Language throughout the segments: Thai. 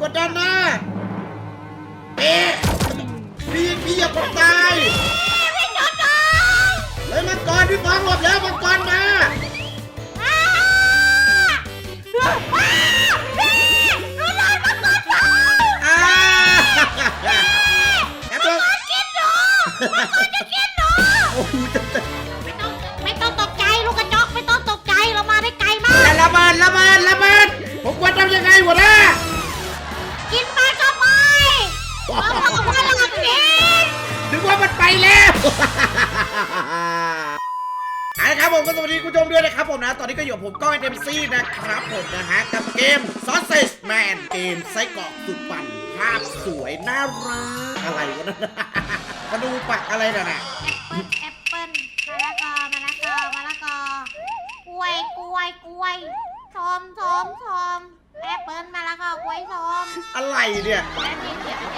กดด้านหน้าเอ๊ะพี่พี่อย่ากดตายพี่จอจอเลยมังกรพี่ฟองหลบแล้วมังกรมาอ้าอ้าพี่หนูโดนมังกรเผาอ่าแอปเปิ้ลกินหนูมังกรจะกินหนูโอ้โหจะไม่ต้องตกใจลูกกระจอกไม่ต้องตกใจเรามาได้ไกลมากระเบิดระเบิดระเบิดผมควรทำยังไงหัวห อาละครับผมก็สวัสดีคุณผู้ชมด้วยนะครับผมนะ ตอนนี้ก็อยู่ผมก้อยเดมซี่นะครับผมนะฮะ กับเกม Sausage Man เกมไส้กรอกสุดปั่นภาพสวยน่ารักอะไรวะนั่นน่ะมาดูปักอะไรน่ะน่ะแอปเปิ้ลมะละกอมะละกอมะละกอกล้วยกล้วยกล้วยส้มส้มส้ม แอปเปิ้ลมะละกอกล้วยส้มอะไรเนี่ย แล้วนี่เขียนอะไร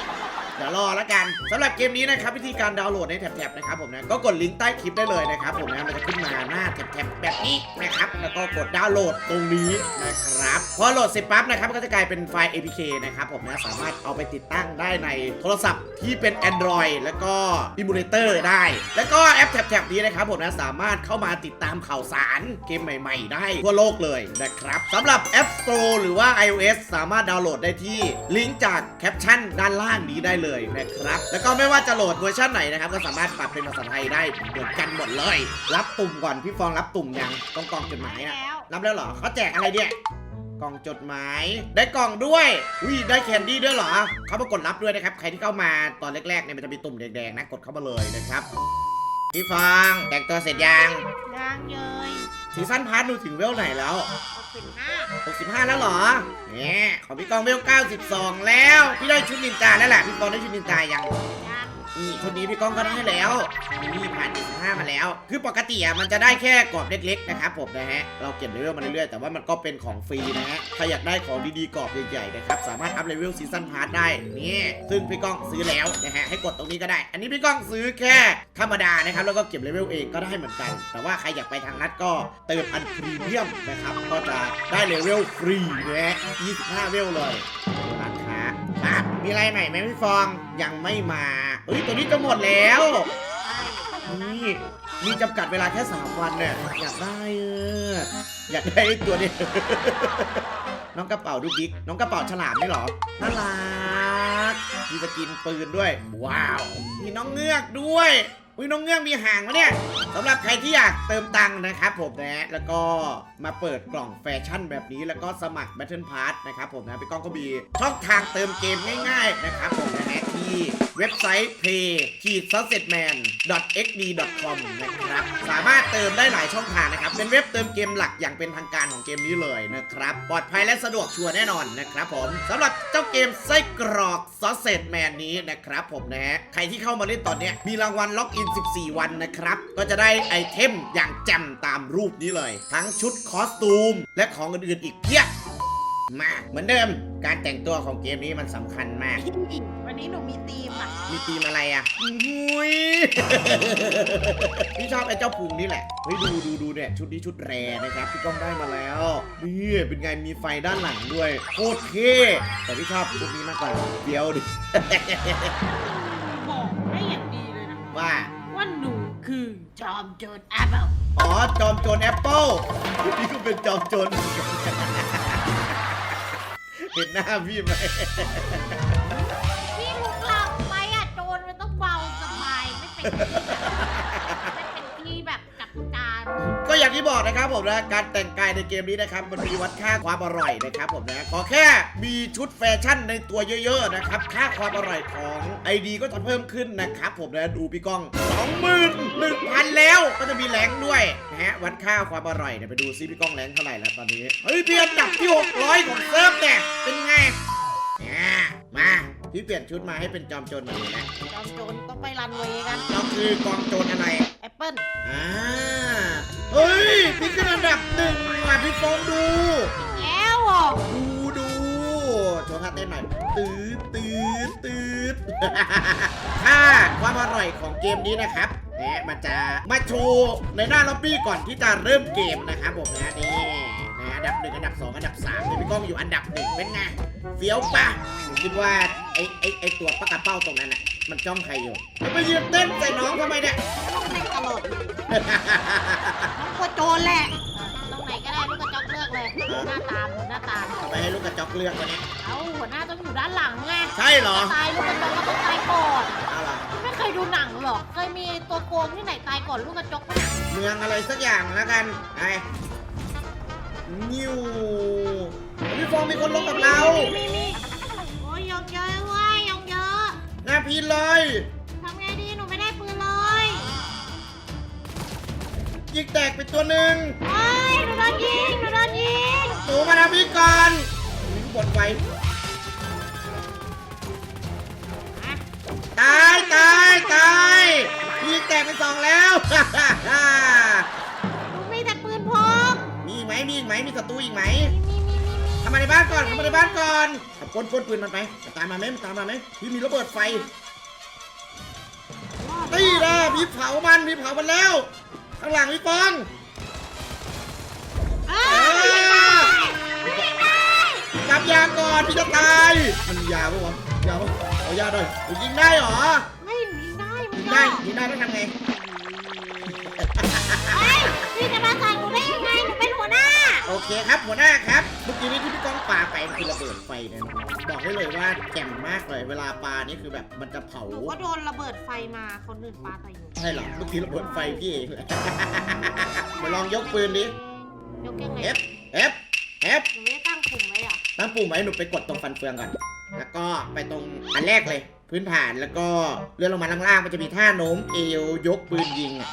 เดี๋ยวรอแล้วกันสำหรับเกมนี้นะครับวิธีการดาวน์โหลดในแท็บๆนะครับผมนะก็กดลิงก์ใต้คลิปได้เลยนะครับผมนะมันจะขึ้นมาหน้าแท็บๆแบบนี้นะครับแล้วก็กดดาวน์โหลดตรงนี้นะครับพอโหลดเสร็จปั๊บนะครับมันก็จะกลายเป็นไฟล์ APK นะครับผมนะสามารถเอาไปติดตั้งได้ในโทรศัพท์ที่เป็น Android แล้วก็ Emulator ได้ แล้วก็แอปแท็บๆนี้นะครับผมนะสามารถเข้ามาติดตามข่าวสารเกมใหม่ ๆ ได้ทั่วโลกเลยนะครับสำหรับ App Store หรือว่า iOS สามารถดาวน์โหลดได้ที่ลิงก์จากแคปชั่นด้านล่างนี้ได้เลยนะครับ แล้วก็ไม่ว่าจะโหลดเวอร์ชันไหนนะครับ ก็สามารถปรับเป็นภาษาไทยได้เหมือนกันหมดเลย รับตุ่มก่อนพี่ฟองรับตุ่มยังต้องกล่องจดหมายนะแล้วรับแล้วเหรอเขาแจกอะไรเนี่ยกล่องจดหมาย ได้กล่องด้วยอุ้ยได้แคนดี้ด้วยเหรอ เขามากดรับด้วยนะครับ ใครที่เข้ามาตอนแรกๆเนี่ยมันจะมีตุ่มแดงๆนะ กดเข้ามาเลยนะครับ พี่ฟองแต่งตัวเสร็จยังยางเยยซีซั่นพาร์ทดูถึงเวลไหนแล้ว หกสิบห้า65 แล้วเหรอเนี่ยของพี่กองเวล92 แล้ว พี่ได้ชุดนินจาแล้วแหละพี่กองได้ชุดนินจายัง นี่ชุดนี้พี่กองก็ได้แล้วนี่ผ่าน15มาแล้ว คือปกติอะมันจะได้แค่กรอบเล็กๆนะครับผมนะฮะเราเก็บเลเวลมาเรื่อยๆแต่ว่ามันก็เป็นของฟรีนะฮะใครอยากได้ของดีๆกรอบใหญ่ๆนะครับสามารถอัพเลเวลซีซั่นพาร์ทได้นี่ซึ่งพี่ก้องซื้อแล้วนะฮะให้กดตรงนี้ก็ได้ อันนี้พี่ก้องซื้อแค่ธรรมดานะครับแล้วก็เก็บเลเวลเองก็ได้เหมือนกัน แต่ว่าใครอยากไปทางนัดก็เติมอันพรีเมียมนะครับก็จะได้เลเวลฟรีนะฮะ25เวลเลยร้านค้าอะมีอะไรใหม่ไหมพี่ฟองยังไม่มา ฮ้ยตัวนี้จะหมดแล้ว นี่มีจำกัดเวลาแค่สามวันเนี่ยอยากได้เอออยากได้ตัวนี้ น้องกระเป๋าดูบิ๊ก น้องกระเป๋าฉลามนี่หรอ น่ารัก มีสกินปืนด้วย ว้าว มีน้องเงือกด้วย อุ้ยน้องเงือกมีหางวะเนี่ยสำหรับใครที่อยากเติมตังค์นะครับผมนะแล้วก็มาเปิดกล่องแฟชั่นแบบนี้แล้วก็สมัคร Battle Pass นะครับผมนะพี่ก้องก็มีช่องทางเติมเกมง่าย ๆ นะครับผมนะฮะที่เว็บไซต์ play s u c c e s s m a n xd com นะครับสามารถเติมได้หลายช่องทางนะครับ เป็นเว็บเติมเกมหลักอย่างเป็นทางการของเกมนี้เลยนะครับ ปลอดภัยและสะดวกชัวร์แน่นอนนะครับผมสำหรับเจ้าเกมไส้กรอก Sausage Man นี้นะครับผมนะฮะใครที่เข้ามาเล่นตอนนี้มีรางวัลล็อกอิน14 วันนะครับ ก็จะได้ไอเทมอย่างแจ่มตามรูปนี้เลย ทั้งชุดคอสตูม และของอื่นๆอีกเพียบมาเหมือนเดิมการแต่งตัวของเกมนี้มันสำคัญมาก วันนี้หนูมีธีมอะ มีธีมอะไรอะอุ้ยพี่ชอบไอ้เจ้าพุงนี่แหละ เฮ้ยดูดูดูเนี่ยชุดนี้ชุดแรนะครับพี่ก้องได้มาแล้วนี่เป็นไงมีไฟด้านหลังด้วยโคตรเท่แต่พี่ชอบชุดนี้มากกว่าเดียวดิบอกได้อย่างดีเลยนะว่าว่าหนูคือ จอมโจรแอปเปิลอ๋อ จอมโจรแอปเปิลนี่ก็เป็นจอมโจรเหมือนกันเห็นหน้าพี่ไหมพี่ลุกหลับไปอะโจรมันต้องเบาสบายไม่เป็นที่แบบ อย่างที่บอกนะครับผมนะการแต่งกายในเกมนี้นะครับมันมีวัดค่าความอร่อยนะครับผมนะขอแค่มีชุดแฟชั่นในตัวเยอะๆนะครับค่าความอร่อยของ ID ก็จะเพิ่มขึ้นนะครับผมนะดูพี่ก้อง21,000แล้วก็จะมีแรงด้วยนะฮะวัดค่าความอร่อยเนี่ยไปดูซิพี่ก้องแรงเท่าไหร่แล้วตอนนี้เฮ้ยพี่อันดับที่ 600 ของเซิร์ฟเนี่ยเป็นไงอ่ามาพี่เปลี่ยนชุดมาให้เป็นจอมโจรหน่อยนะจอมโจรต้องไปรันเวย์กันเราคือกองโจรอะไรแอป เปิลอ่าเฮ้ยพี่ขึ้นอันดับหนึ่งมาพี่ฟองดูแก้วอะดูดูโชว์ท่าเต้นหน่อยตืดตืดตืดถ้าความอร่อยของเกมนี้นะครับเนี่ยมันจะมาโชว์ในหน้าล็อบบี้ก่อนที่จะเริ่มเกมนะครับผมนะนี่นะอันดับหนึ่งอันดับสองอันดับสามเนี่ยพี่ก้องอยู่อันดับหนึ่งเป็นไงเฟี้ยวปะผมคิดว่า ไอ้ไอ้ไอ้ตัวปากกระเป้าตรงนั้นน่ะ มันจ้องใครอยู่แล้วไปยืนเต้นใส่น้องทำไมเนี่ยต้องเล่นตลอดเลยน้องกลัวโจรแหละตรงไหนก็ได้ลูกกระจอกเลือกเลยหน้าตามหน้าตามทำไมให้ลูกกระจอกเลือกวะเนี่ยเอ้าหัวหน้าต้องอยู่ด้านหลังไงใช่เหรอตายลูกกระจอกก็ต้องตายก่อนเอาล่ะไม่เคยดูหนังหรอกเคยมีตัวโกงที่ไหนตายก่อนลูกกระจกปะเนี่ยเมืองอะไรสักอย่างแล้วกันไอ้นิวพี่ฟองมีคนลงกับเรา มีมีโน้าพีนเลย ทำไงดีหนูไม่ได้ปืนเลยยิงแตกไปตัวหนึ่งเฮ้ยหนูโดนยิงหนูโดนยิงหนูมาทำพี่ก่อนยิงบนไฟอะตายตายตายยิงแตกไปสองแล้ว หนูมีแต่ปืนพกมีอีกไหมมีอีกไหมมีศัตรูอีกไหม มีมีมีมี เข้ามาในบ้านก่อนเข้ามาในบ้านก่อนเอาปนปนปืนมันไปตามมาไหมมันตามมาไหมพี่มีระเบิดไฟตีนะพี่เผามันพี่เผามันแล้ว ข้างหลังพี่ฟองเอ้เอยอจับยาก่อนพี่จะตายมันมียาปะวะยาปะเอายาหน่อยหนูยิงได้เหรอไม่หนูยิงได้มัยินงได้ยิงได้ต้องทำไงเฮ้ยพี่จะมาสั่งหนูได้ยังไงหนูเป็นหัวหน้า โอเคครับหัวหน้าครับเมื่อกี้นี้ที่พี่ก้องปาไปมันคือระเบิดไฟนะบอกได้เลยว่าแจ่มมากเลยเวลาปานี่คือแบบมันจะเผาหนูก็โดนระเบิดไฟมาคนอื่นปาใส่หนูใช่เหรอเมื่อกี้ระเบิดไฟพี่เองเลยมาลองยกปืนดิยกยังไง F F F หนูไม่ได้ตั้งกลุ่มไว้เหรอะตั้งปุ่มไว้หนูไปกดตรงฟันเฟืองก่อน แล้วก็ไปตรงอันแรกเลย พื้นฐานแล้วก็เลื่อนลงมาล่างๆมันจะมีท่าโน้มเอวยกปืนยิงอะ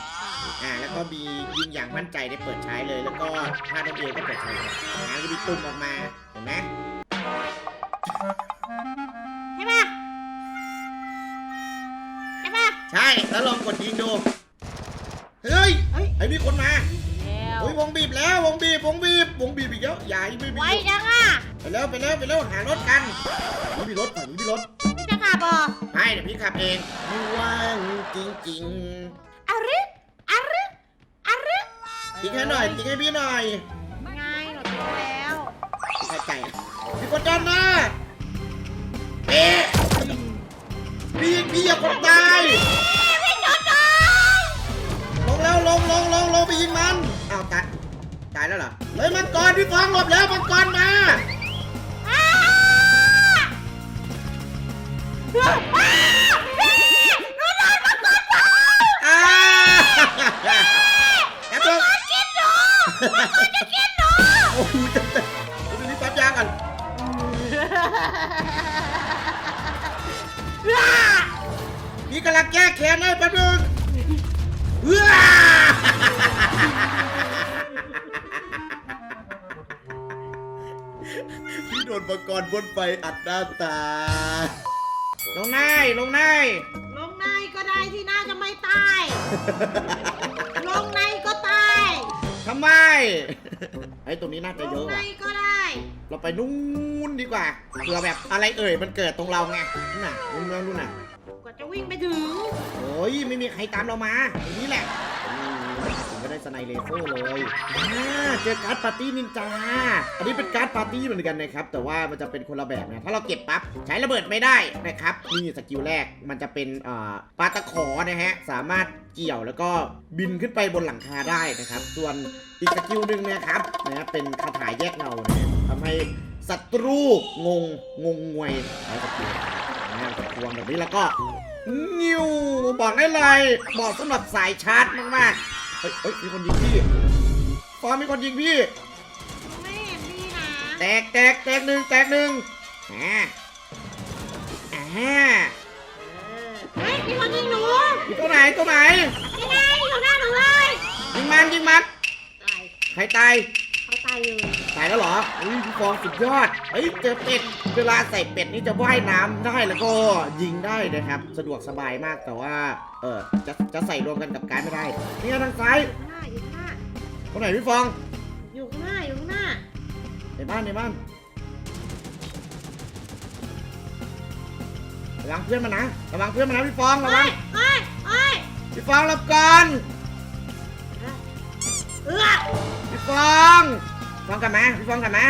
อ่าแล้วก็มียิงอย่างมั่นใจได้เปิดใช้เลย แล้วก็ท่าโน้มเอวก็เปิดใช้เลยอ่าแล้วก็มีตุ่มออกมาเห็นไหมใช่ปะใช่ปะใช่แล้วลองกดยิงดูเฮ้ยเฮ้ยไอ้มีคนมาแล้วเฮ้ยวงบีบแล้ววงบีบวงบีบวงบีบอีกแล้วอย่าอีกไม่บีไว้บจังอะไปแล้วไปแล้วไปแล้วหารถกันนี่มีรถฝั่งนี้มีรถพี่จะขับบ่ให้เดี๋ยวพี่ขับเองไม่ว่างจริงอารึอารึอารึ ๆทิ้งให้หน่อยทิ้งให้พี่หน่อยไงหนูทิ้งแล้วเข้าใจพี่กดดันนะเอ๊ะพี่พี่อย่ากดตายพี่จอดจอลงแล้วลงลงลงลงไปยิงมันอ้าวตายตายแล้วเหรอเฮ้ยมังกรพี่ฟองหลบแล้วมังกรมาอ้าอ้าพี่หนูโดนมาก่อนไป อ้าแอบดู กินหนูมัน จะกินหนูโอ้โหจะจะดูนี่ปั๊บยาก่อนพี่กำลังแก้แค้นให้แป๊บนึงเฮ้ยพี่โดนมังกรบนไฟอัดหน้าตา ลงนายลงนายลงในก็ได้ที่น่าจะไม่ตาย ไมไอ้ตรงนี้น่าลจะเยงอะในว่ะ ก็ได้ เราไปนู่นดีกว่าเผื่อแบบอะไรเอ่ยมันเกิดตรงเราไงนู่นน่ะนู่นเมืองนู่นน่ะกว่าจะวิ่งไปถึง โอ้ยไม่มีใครตามเรามาตรงนี้แหละอืม ผมก็ได้สไนเลเซอร์เลยเจอการ์ดปาร์ตี้นินจา อันนี้เป็นการ์ดปาร์ตี้เหมือนกันนะครับ แต่ว่ามันจะเป็นคนละแบบนะ ถ้าเราเก็บปั๊บใช้ระเบิดไม่ได้นะครับ นี่สกิลแรกมันจะเป็นปลาตะขอนะฮะ สามารถเกี่ยวแล้วก็บินขึ้นไปบนหลังคาได้นะครับ ส่วนอีกสกิลหนึ่งนะครับนะเป็นคาถาแยกเงานะทำให้ศัตรูงงงงงวยใช้สกิลนะควงแบบนี้แล้วก็นิวบอกได้เลยเหมาะสำหรับสายชาร์จมากๆ เฮ้ยเฮ้ยมีคนยิงพี่ฟอมมีคนยิงพี่ ไม่เห็นมีนะแตกแตกแตกหนึ่งแตกหนึ่งอ่าอ่าเฮ้ยมีคนยิงหนูอยู่ตัวไหนตัวไหนยังไงอยู่หน้าหนูเลยยิงมันยิงมันตาย ใครตายเขา ตายเลยตายแล้วเหรออุ้ยพี่ฟองสุดยอด เฮ้ยเจอเป็ด เวลาใส่เป็ดนี่จะว่ายน้ำได้แล้วก็ยิงได้นะครับ สะดวกสบายมากแต่ว่า เออจะจะใส่รวมกันกับการดไม่ได้ นี่ไงทางซ้ายอยู่ข้างหน้าอยู่ข้างหน้าตรงไหนพี่ฟอง อยู่ข้างหน้าอยู่ข้างหน้าในบ้านในบ้านระวังเพื่อนมานะระวังเพื่อนมานะพี่ฟองระวัเฮ้งยเฮ้ยเฮ้ยพี่ฟองรับก่อนเออพี่ฟอง ฟองกลับมาพี่ฟองกลับมา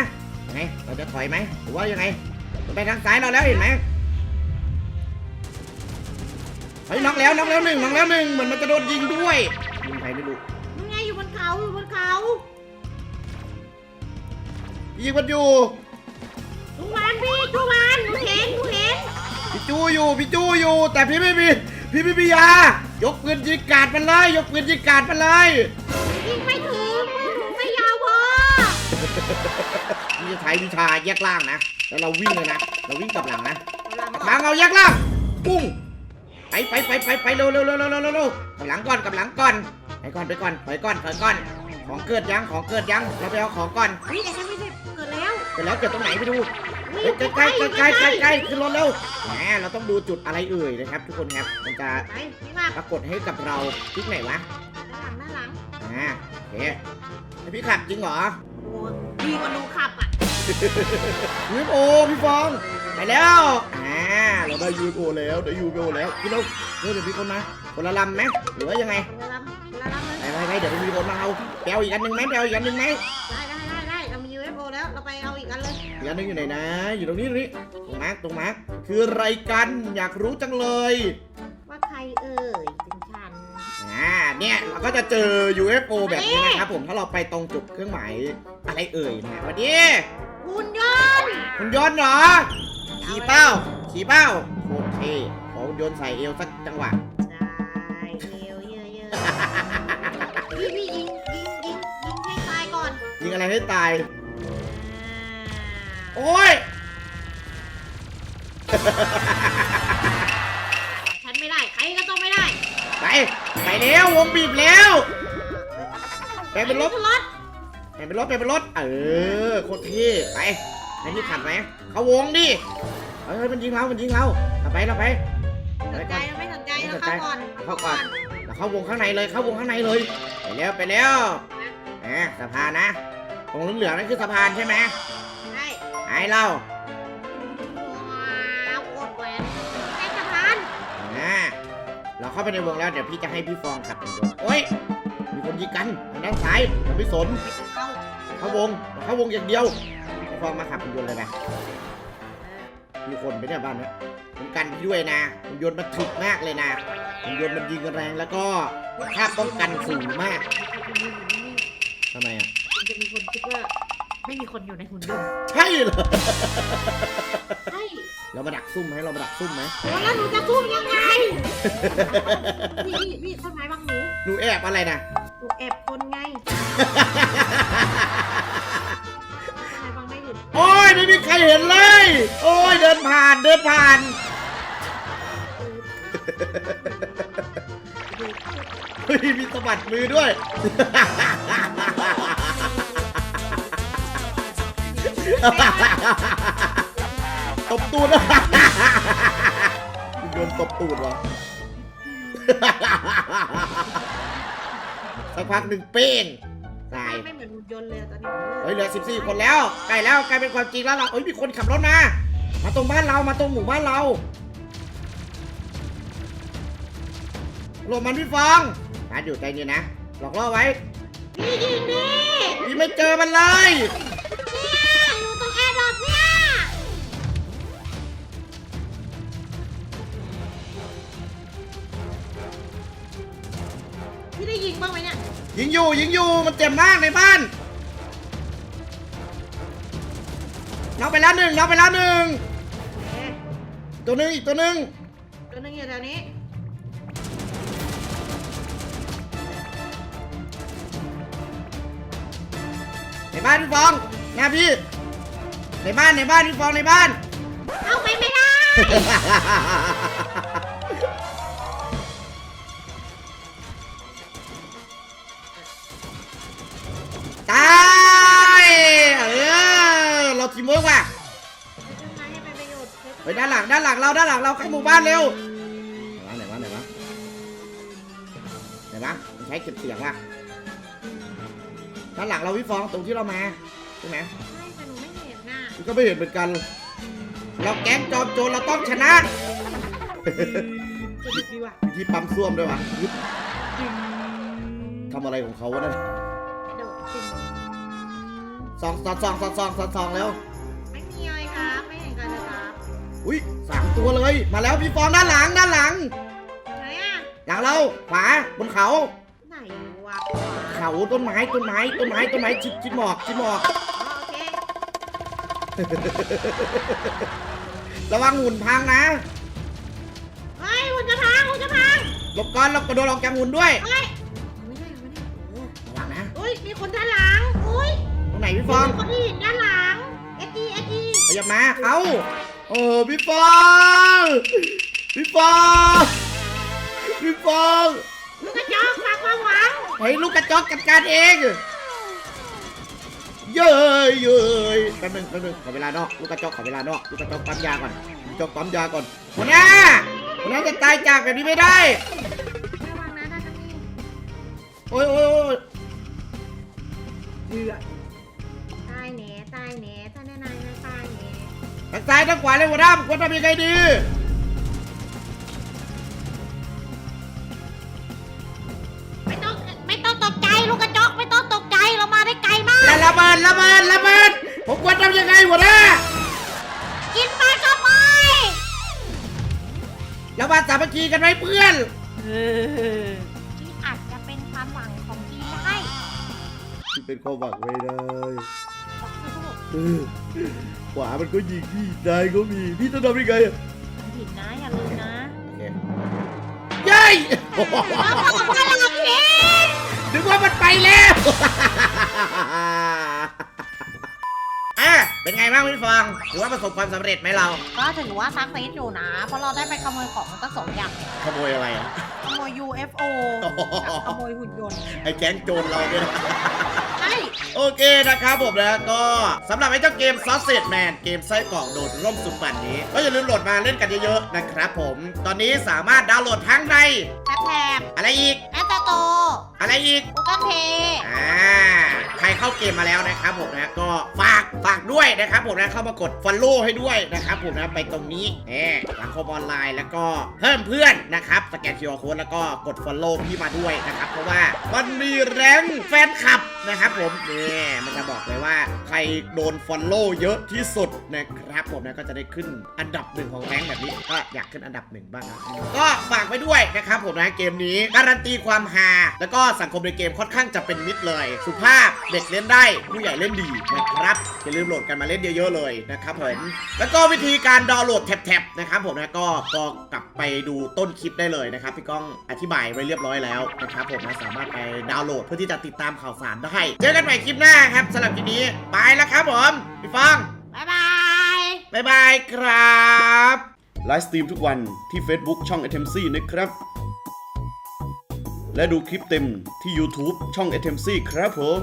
ยังไงเราจะถอยไหมหรือว่ายังไงมันไปทางซ้ายเราแล้วเห็นไหมเฮ้ยน็อกแล้วน็อกแล้วหนึ่งน็อกแล้วหนึ่งเหมือนมันจะโดนยิงด้วยยิงใครไม่รู้มึงไงอยู่บนเขาอยู่บนเขายิงมันอยู่ทุกวันพี่ทุกวันหนูเห็นหนูเห็นพี่จูอยู่พี่จูอยู่ แต่พี่ไม่มีพี่ไม่มียายกปืนยิงกาดมันเลยยกปืนยิงกาดมันเลยยิงไม่ถึงมื พี่จะใช้วิชาแยกล่างนะ แล้วเราวิ่งเลยนะ เราวิ่งกลับหลังนะหลังทางเอาแยกล่าง ปุ้ง ไปไปไปไปไปเร็วเร็วเร็วเร็วเร็วเร็วเร็วกลับหลังก่อนกลับหลังก่อน ไปก่อนไปก่อนถอยก่อนถอยก่อน ของเกิดยังของเกิดยัง เราไปเอาของก่อนเฮ้ยแต่ฉันไม่ใช่เกิดแล้วเกิดแล้วเกิดตรงไหนไปดูเฮ้เฮ้ยยใกล้ใกล้ใกล้ใกล้ใกล้ขึ้นรถเร็วแหมเราต้องดูจุดอะไรเอ่ยนะครับ ทุกคนครับ มันจะไปพี่มากปรากฏให้กับเราทิศไหนวะด้านหลังด้านหลังอ่าโอเคให้พี่ขับจริงเหรอ โอ้ดีกว่าหนูขับอะยูโอพี่ฟองไปแล้วอ่าเราได้ยูโอแล้วได้ยูโอแล้วพี่เราเฮ้ยเดี๋ยวมีคนมาคนละลำไหมหรือว่ายังไงเวลาเวลารับเลยไปไปไปเดี๋ยวมีคนมาเอาแปลอีกอันหนึ่งไหมแปลอีกอันหนึ่งไหมได้ได้ได้ได้เรามี UFO แล้ว เราไปเอาอีกอันเลย อีกอันหนึ่งอยู่ไหนนะ อยู่ตรงนี้ตรงนี้ตรงมาร์กตรงมาร์กคืออะไรกันอยากรู้จังเลย ว่าใครเอ่ยถึงฉัน อ่าเนี่ยเราก็จะเจอ UFO แบบนี้นะครับผมถ้าเราไปตรงจุดเครื่องหมายอะไรเอ่ยนะวันนี้หุ่นยนต์คุณยนต์เหรอขี่เป้าขี่เป้าโอเคขอคุณยนต์ใส่เอวสักจังหวะได้เร็วเยอะเยอะพี่พี่ยิงยิงยิงยิงให้ตายก่อนยิงอะไรให้ตายอ่าโอ้ยฉันไม่ได้ ใครก็ต้องไม่ได้ ไป ไปแล้ววงบีบแล้วไปเป็นรถรถไปเป็นรถไปเป็นรถเออโคตรเท่ไปให้พี่ขับไหมเขาวงดิเฮ้ยเฮ้ยมันยิงเรา มันยิงเราเราไปเราไปสนใจเราไม่สนใจไม่สเรานใจเข้าก่อนเข้าก่อนเราเข้าวงข้างในเลยเข้าวงข้างในเลยไปแล้วไปแล้วแหมสะพานนะตรงเหลืองๆนั่นคือสะพานใช่ไหมใช่ไอ้เรา เราเข้าไปในวงแล้วเดี๋ยวพี่จะให้พี่ฟองขับเป็นตัวโอ้ย มีคนยิงกันทางด้านซ้ายเราไม่สนเข้าเข้าวงเข้าวงอย่างเดียวพี่ฟองมาขับเป็นยนต์เลยไหมมีคนไปเนี่ยบ้านเนี้ยผมกันพี่ด้วยนะผมยนต์มันถึกมากเลยนะผมยนต์มันยิงแรงแล้วก็ค่าป้องกันสูงมากทำไมอะมันจะมีคนคิดว่า ไม่มีคนอยู่ในหุ่นยนต์ใช่เหรอใช่เรามาดักซุ่มไหมเรามาดักซุ่มไหมโอ้แล้วหนูจะทุ่มยังไงพี่พี่พี่ต้นไม้บางหนูหนูแอบอะไรนะหนูแอบคนไงต้นไม้บางไม่หยุดโอ้ยไม่มีใครเห็นเลย โอ้ยเดินผ่านเดินผ่านเฮ้ยมีสะบัดมือด้วย ตบตูดโดนตบตูดวะสักพักหนึ่งเป้งตายไม่เหมือนหุ่นยนต์เลยอะตอนนี้เฮ้ยเหลือ 14 คนแล้วใกล้แล้วใกล้เป็นความจริงแล้วเราเอ้ยมีคนขับรถมา มาตรงบ้านเรามาตรงหมู่บ้านเราหลบมันพี่ฟองนัดอยู่ใจเย็นนะหลอกล่อไว้พี่ยิงดิพี่ไม่เจอมันเลยเนี่ย ยยิงอยู่ยิงอยู่มันเจ็บมากในบ้านน็อกไปแล้วหนึ่งน็อกไปแล้วหนึ่งเอ๊ะตัวหนึ่งอีกตัวหนึ่งตัวหนึงอยู่แถวนี้ในบ้านพี่ฟองหน้าพี่ในบ้านในบ้านพี่ฟองในบ้าน เอาไปไม่ได้ ตายเออเราทีมเวิร์กว่ะต้นไม้ให้เป็นประโยชน์ไปด้านหลังด้านหลังเราด้านหลังเราเข้าหมู่บ้านเร็วไหนวะไหนวะไหนวะไหนวะมันใช้เก็บเสียงว่ะด้านหลังเราพี่ฟองตรงที่เรามาใช่ไหมไม่แต่หนูไม่เห็นน่ะมันก็ไม่เห็นเหมือนกัน เราแก๊งจอมโจรเราต้องชนะจะดีดีว่ะวิธีปั๊มซ่วมด้วยวะยึดทำอะไรของเขาวะนั่นโดดจริง สองสองสองสองสองสองสองแล้ว ไม่มีเลยครับไม่เห็นกันเลยครับอุ้ยสามตัวเลย มาแล้วพี่ฟองด้านหลังด้านหลัง ไหนอะหลังเราขวาบนเขา ไหนวะขวาเขาต้นไม้ต้นไม้ต้นไม้ต้นไม้ชิดชิดหมอกชิดหมอก อ๋อโอเคระวังหุ่นพังนะเฮ้ยหุ่นจะพังหุ่นจะพังหลบก่อนหลบกระโดดออกจากหุ่นด้วยเฮ้ยไม่ได้ไม่ได้โอ้ระวังนะ อุ้ยมีคนด้านหลังอุ้ยตรงไห นพี่ฟมีองคนที่เห็นด้านหลังเอ็ดดี้เอ็ดดี้ขยับมาเขาเออพี่ฟองพี่ฟองพี่ฟองลูกกระจอกฝากความหวังให้ลูกกระจอกจัดการเองเย้ยเย้ยแป๊บนึงแป๊บนึงขอเวลานอกลูกกระจอกขอเวลานอกลูกกระจอกปั๊มยาก่อนลูกกระจอกปั๊มยาก่อนหัวหน้าหัวหน้าจะตายจากแบบนี้ไม่ได้ระวังนะด้านนี้โอ้ยโอ้ยโอ้ย เบื่อตายแหน่ตายแหน่ตายแน่นายนะตายแหน่ทางซ้ายทางขวาเลยหัวหน้าผมควรทำยังไงดี ไม่ต้องไม่ต้องตกใจลูกกระจอกไม่ต้องตกใจเรามาได้ไกลมากและระเบิดระเบิดระเบิดผมควรทำยังไงหัวหน้ากินมันเข้าไปเรามาสามัคคีกันไหมเพื่อน ที่อาจจะเป็นความหวังของพี่ได้ ที่เป็นความหวังไม่ได้บอกสู้ เออขวามันก็ยิงพี่ซ้ายก็มีพี่จะทำยังไงอะๆผิดนะอย่าลืมนะเย้ยเราบอกว่าเราผิดนึกว่ามันไปแล้วอะเป็นไงบ้างพี่ฟองถือว่าประสบความสำเร็จไหมเรา ก็ถือว่าซักเซสอยู่นะ เพราะเราได้ไปขโมยของมันตั้งสองอย่างขโมยอะไรอะขโมย UFO กับขโมยหุ่นยนต์ ไอ้แก๊งโจรเราเนี่ยนะใช่ โอเคนะครับผมนะก็สำหรับไอ้เจ้าเกม Sausage Man เกมไส้กรอกโดดร่มสุดปั่นนี้ ก็อย่าลืมโหลดมาเล่นกันเยอะๆนะครับผม ตอนนี้สามารถดาวน์โหลดทั้งในแท็บแท็บอะไรอีก แอตโต อะไรอีก กูเกิลเพย์อ่า ใครเข้าเกมมาแล้วนะครับผมนะ ก็ฝาก ฝากด้วยนะครับผมนะ เข้ามากด follow ให้ด้วยนะครับผมนะ ไปตรงนี้เอ่สังคมออนไลน์แล้วก็เพิ่มเพื่อนนะครับ สแกน QR code แล้วก็กด follow พี่มาด้วยนะครับ เพราะว่ามันมีแรงค์แฟนคลับนะครับผมนี่มันจะบอกเลยว่าใครโดน follow เยอะที่สุดนะครับผมนะ ก็จะได้ขึ้นอันดับหนึ่งของแรงค์แบบนี้ ก็อยากขึ้นอันดับหนึ่งบ้างนะก็ฝากไว้ด้วยนะครับผมนะ เกมนี้การันตีความฮาแล้วก็สังคมในเกมค่อนข้างจะเป็นมิตรเลย สุภาพเด็กเล่นได้ผู้ใหญ่เล่นดีนะครับอย่าลืมโหลดกันมาเล่นเยอะๆเลยนะครับผมแล้วก็วิธีการดาวน์โหลดแท็บๆนะครับผมนะก็ก็กลับไปดูต้นคลิปได้เลยนะครับพี่ก้องอธิบายไว้เรียบร้อยแล้วนะครับผมนะสามารถไปดาวน์โหลดเพื่อที่จะติดตามข่าวสารได้เจอกันใหม่คลิปหน้าครับสำหรับคลิปนี้ไปแล้วครับผมพี่ฟองบ๊ายบายบ๊ายบายครับไลฟ์สตรีมทุกวันที่ Facebook ช่อง a t e m c นะครับ และดูคลิปเต็มที่ YouTube ช่อง a t e m c ครับผม